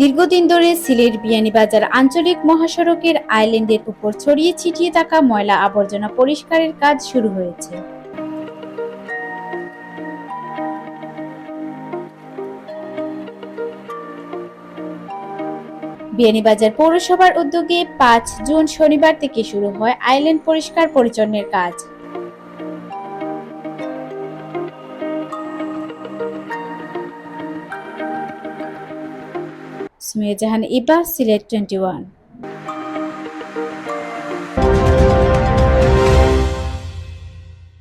দীর্ঘদিন ধরে সিলেট বিয়ানীবাজার আঞ্চলিক মহাসড়কের আইল্যান্ডের উপর ছড়িয়ে ছিটিয়ে থাকা ময়লা আবর্জনা পরিষ্কারের কাজ শুরু হয়েছে। বিয়ানীবাজার পৌরসভার উদ্যোগে পাঁচ জুন শনিবার থেকে শুরু হয় আইল্যান্ড পরিষ্কার পরিচ্ছন্নের কাজ। সুমিয়া জাহান ইবা সিলেট টোয়েন্টি ওয়ান